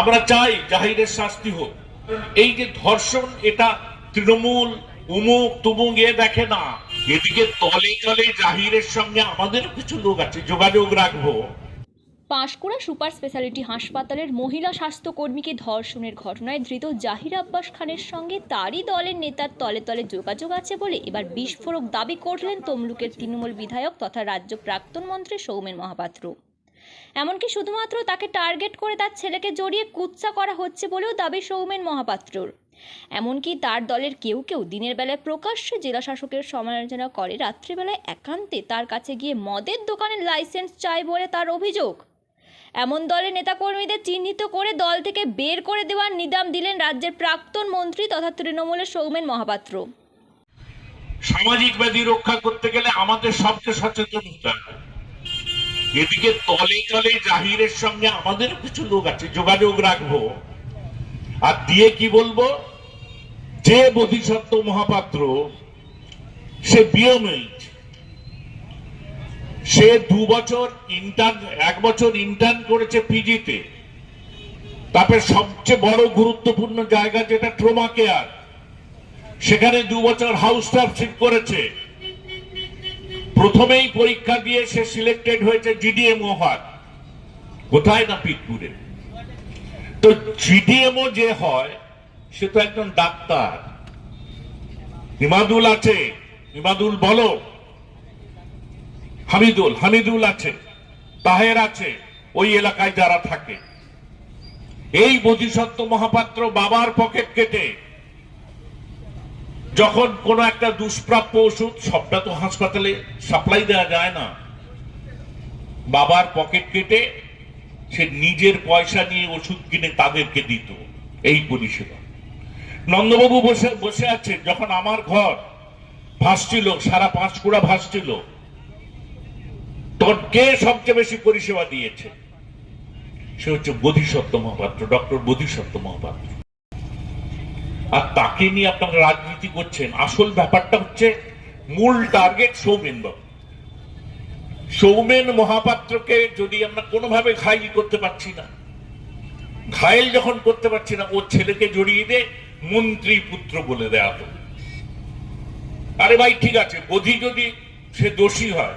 আমরা চাই জাহিরের শাস্তি হোক। এই যে ধর্ষণ, এটা তৃণমূল, উমুক, তুমুক, এ দেখে না। এদিকে তলে তলে জাহিরের সঙ্গে আমাদের কিছু লোক আছে, যোগাযোগ রাখব। পাঁশকুড়া সুপার স্পেশালিটি হাসপাতালের মহিলা স্বাস্থ্যকর্মীকে ধর্ষণের ঘটনায় ধৃত জাহির আব্বাস খানের সঙ্গে তারই দলের নেতার তলে তলে যোগাযোগ আছে বলে এবার বিস্ফোরক দাবি করলেন তমলুকের তৃণমূল বিধায়ক তথা রাজ্য প্রাক্তন মন্ত্রী সৌমেন মহাপাত্র। এমনকি শুধুমাত্র তাকে টার্গেট করে তার ছেলেকে জড়িয়ে কুৎসা করা হচ্ছে বলেও দাবি সৌমেন মহাপাত্রর। এমনকি তার দলের কেউ কেউ দিনের বেলায় প্রকাশ্যে জেলা শাসকের সমালোচনা করে, রাত্রিবেলায় একান্তে তার কাছে গিয়ে মদের দোকানের লাইসেন্স চায় বলে তার অভিযোগ। এমন দলের নেতাকর্মীদের চিহ্নিত করে দল থেকে বের করে দেওয়ার নিদাম দিলেন রাজ্যের প্রাক্তন মন্ত্রী তথা তৃণমূলের সৌমেন মহাপাত্র। সামাজিক ব্যাধি রক্ষা করতে গেলে আমাদের সবচেয়ে সচেতন হতে হবে। এদিকে তলে তলে জাহিরের সঙ্গে আমাদের কিছু লোক আছে, যোগাযোগ রাখব। আর দিয়ে কি বলব? যে বোধিসত্ত্ব মহাপাত্র, সে বিয়মেট সে দু বছর ইন্টার্ন এক বছর ইন্টার্ন করেছে পিজিতে তারপরে সবচেয়ে বড় গুরুত্বপূর্ণ জায়গা যেটা ট্রোমা কেয়ার সেখানে দু বছর হাউস স্টাফশিপ করেছে। প্রথমেই পরীক্ষা দিয়ে সে সিলেক্টেড হয়েছে জিডিএমও হওয়ার। কোথায় না পিটপুরে? তো জিডিএমও যে হয়, সে তো একজন ডাক্তার। ইমাদুল আছে। ইমাদুল বলো। হামিদুল হামিদুল আছে। তাহের আছে। ওই এলাকায় যারা থাকে। এই বোধিসত্ত্ব মহাপাত্র বাবার পকেট কেটে যখন কোনো একটা দুষ্প্রাপ্য ওষুধ সবটা তো হাসপাতালে সাপ্লাই দেওয়া যায় না। বাবার পকেট কেটে সে নিজের পয়সা নিয়ে ওষুধ কিনে তাদেরকে দিত, এই পরিষেবা। নন্দবাবু বসে বসে আছে যখন আমার ঘর ভাসছিল, সারা পাঁচকুড়া ভাসছিল, তখন কে সবচেয়ে বেশি পরিষেবা দিয়েছে? সে হচ্ছে বোধিসত্ত্ব মহাপাত্র, ডক্টর বোধিসত্ত্ব মহাপাত্র। আর তাকে নিয়ে আপনারা রাজনীতি করছেন। আসল ব্যাপারটা হচ্ছে, মূল টার্গেট সৌমেন বাবু। সৌমেন মহাপাত্রকে যদি আমরা কোনোভাবে ঘাইল করতে পারছি না ঘায়েল যখন করতে পারছি না ওর ছেলেকে জড়িয়ে দিয়ে মন্ত্রী পুত্র বলে দেওয়া হলো। আরে ভাই, ঠিক আছে, বোধি যদি সে দোষী হয়,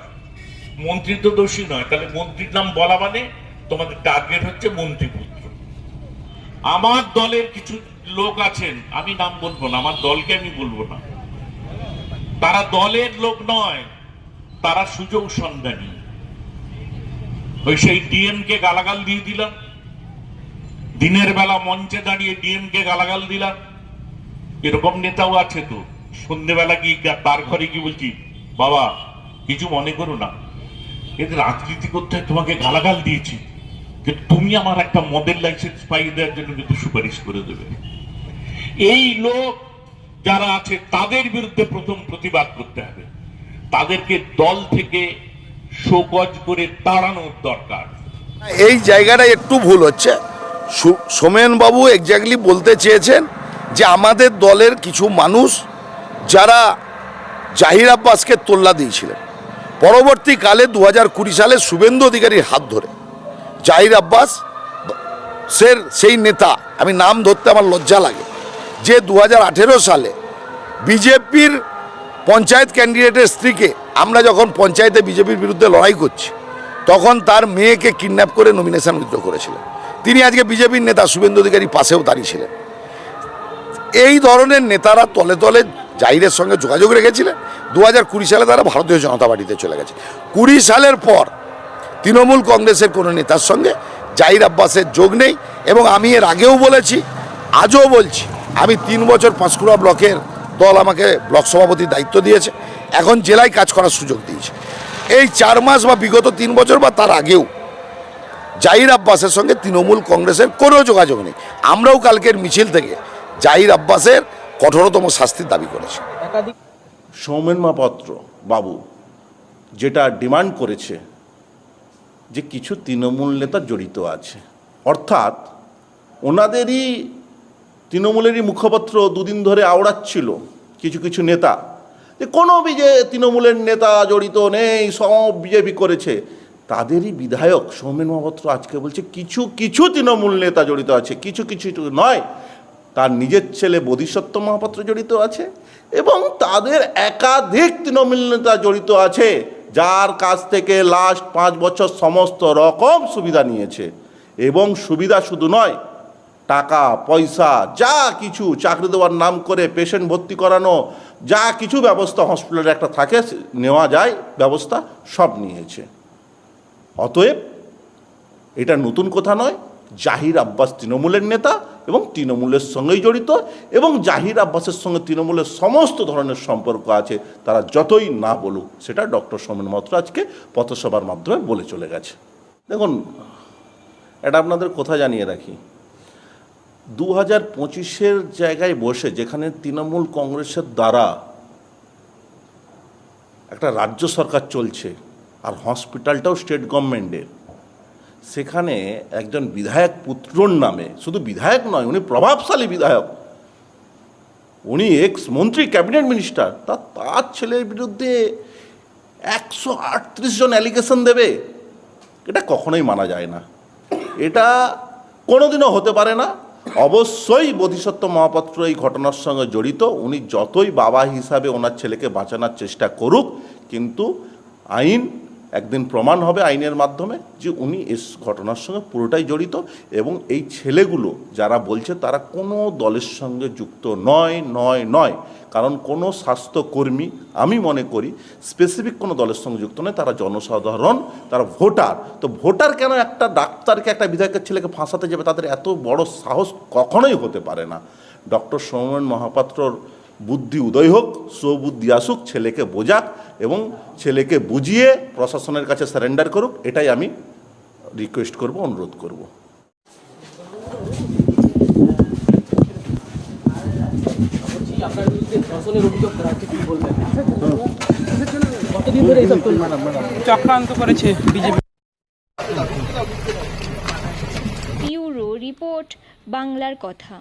মন্ত্রী তো দোষী নয়, তাহলে মন্ত্রীর নাম বলা মানে তোমাদের টার্গেট হচ্ছে মন্ত্রী পুত্র। আমার দলের কিছু লোক আছেন, আমি নাম বলব না, আমার দলকে আমি বলব না। তারা দলের লোক নয়, তারা সুযোগ সন্ধানী। ওই সেই ডিএম কে গালাগাল দিয়ে দিলাম। দিনের বেলা মঞ্চে দাঁড়িয়ে ডিএম কে গালাগাল দিলাম। এরকম নেতাও আছে তো সন্ধ্যেবেলা কি তার ঘরে কি বলছি, বাবা, কিছু মনে করো না, এদের রাজনীতি করতে তোমাকে গালাগাল দিয়েছি। কিন্তু তুমি আমার একটা মদের লাইসেন্স পাইয়ে দেওয়ার জন্য কিন্তু সুপারিশ করে দেবে। এই লোক যারা আছে, তাদের বিরুদ্ধে প্রথম প্রতিবাদ করতে হবে। তাদেরকে দল থেকে শোকজ করে তাড়ানোর দরকার। এই জায়গাটায় একটু ভুল হচ্ছে। সোমেনবাবু এক্স্যাক্টলি বলতে চেয়েছেন যে আমাদের দলের কিছু মানুষ যারা জাহির আব্বাসকে তোল্লা দিয়েছিলেন। পরবর্তীকালে দু হাজার কুড়ি সালে শুভেন্দু অধিকারীর হাত ধরে। জাহির আব্বাস, সের, সেই নেতা। আমি নাম ধরতে আমার লজ্জা লাগে। যে দু হাজার আঠেরো সালে বিজেপির পঞ্চায়েত ক্যান্ডিডেটের স্ত্রীকে আমরা যখন পঞ্চায়েতে বিজেপির বিরুদ্ধে লড়াই করছি, তখন তার মেয়েকে কিডন্যাপ করে নমিনেশন উইথড্র করেছিলেন। তিনি আজকে বিজেপির নেতা শুভেন্দু অধিকারী পাশেও দাঁড়িয়েছিলেন এই ধরনের নেতারা তলে তলে জাহিরের সঙ্গে যোগাযোগ রেখেছিলেন। দু হাজার কুড়ি সালে তারা ভারতীয় জনতা পার্টিতে চলে গেছে। কুড়ি সালের পর তৃণমূল কংগ্রেসের কোনো নেতার সঙ্গে জাহির আব্বাসের যোগ নেই এবং আমি এর আগেও বলেছি, আজও বলছি, আমি তিন বছর পাঁশকুড়া ব্লকের দল আমাকে ব্লক সভাপতির দায়িত্ব দিয়েছে, এখন জেলায় কাজ করার সুযোগ দিয়েছে। এই চার মাস বা বিগত তিন বছর বা তার আগেও জাহির আব্বাসের সঙ্গে তৃণমূল কংগ্রেসের কোনো যোগাযোগ নেই। আমরাও কালকের মিছিল থেকে জাহির আব্বাসের কঠোরতম শাস্তির দাবি করেছি। সৌমেন মাপত্র বাবু, যেটা ডিমান্ড করেছে যে কিছু তৃণমূল নেতা জড়িত আছে। অর্থাৎ ওনাদেরই, তৃণমূলেরই মুখপত্র দুদিন ধরে আওড়াচ্ছিল কিছু কিছু নেতা। যে কোনো বিজে তৃণমূলের নেতা জড়িত নেই, সব বিজেপি করেছে। তাদেরই বিধায়ক সৌমেন মহাপাত্র আজকে বলছে, কিছু কিছু তৃণমূল নেতা জড়িত আছে, কিছু কিছু নয়। তার নিজের ছেলে বোধিসত্ত্ব মহাপাত্র জড়িত আছে এবং তাদের একাধিক তৃণমূল নেতা জড়িত আছে। যার কাছ থেকে লাস্ট পাঁচ বছর সমস্ত রকম সুবিধা নিয়েছে। এবং সুবিধা শুধু নয়, টাকা, পয়সা, যা কিছু চাকরি দেওয়ার নাম করে পেশেন্ট ভর্তি করানো, যা কিছু ব্যবস্থা হসপিটালে একটা থাকে নেওয়া যায়, ব্যবস্থা সব নিয়েছে। অতএব, এটা নতুন কথা নয় জাহির আব্বাস তৃণমূলের নেতা এবং তৃণমূলের সঙ্গেই জড়িত এবং জাহির আব্বাসের সঙ্গে তৃণমূলের সমস্ত ধরনের সম্পর্ক আছে, তারা যতই না বলুক, সেটা ডক্টর সোমেন মাত্র আজকে পথসভার মাধ্যমে বলে চলে গেছে। দেখুন, এটা আপনাদের কথা জানিয়ে রাখি। দু হাজার পঁচিশের জায়গায় বসে যেখানে তৃণমূল কংগ্রেসের দ্বারা একটা রাজ্য সরকার চলছে, আর হসপিটালটাও স্টেট গভর্নমেন্টের সেখানে একজন বিধায়ক পুত্রর নামে, শুধু বিধায়ক নয়, উনি প্রভাবশালী বিধায়ক। উনি এক্স মন্ত্রী ক্যাবিনেট মিনিস্টার তা তার ছেলের বিরুদ্ধে একশো আটত্রিশ জন অ্যালিগেশন দেবে। এটা কখনোই মানা যায় না। এটা কোনোদিনও হতে পারে না। অবশ্যই বোধিসত্ত্ব মহাপাত্র এই ঘটনার সঙ্গে জড়িত। উনি যতই বাবা হিসাবে ওনার ছেলেকে বাঁচানোর চেষ্টা করুক, কিন্তু আইন একদিন প্রমাণ হবে আইনের মাধ্যমে যে উনি এস ঘটনার সঙ্গে পুরোটাই জড়িত এবং এই ছেলেগুলো যারা বলছে তারা কোনো দলের সঙ্গে যুক্ত নয় নয় নয়। কারণ কোনো স্বাস্থ্যকর্মী, আমি মনে করি স্পেসিফিক কোনো দলের সঙ্গে যুক্ত নয়, তারা জনসাধারণ, তারা ভোটার। তো ভোটার কেন একটা ডাক্তারকে, একটা বিধায়কের ছেলেকে ফাঁসাতে যাবে? তাদের এত বড় সাহস কখনোই হতে পারে না। ডক্টর সৌমেন মহাপাত্রর বুদ্ধি উদয় হোক সুবুদ্ধি আসুক ছেলেকে বোঝাক এবং ছেলেকে বুঝিয়ে প্রশাসনের কাছে সারেন্ডার করুক এটাই আমি রিকোয়েস্ট করব অনুরোধ করব। চক্রান্ত করেছে বিজেপি। ইউরো রিপোর্ট বাংলার কথা।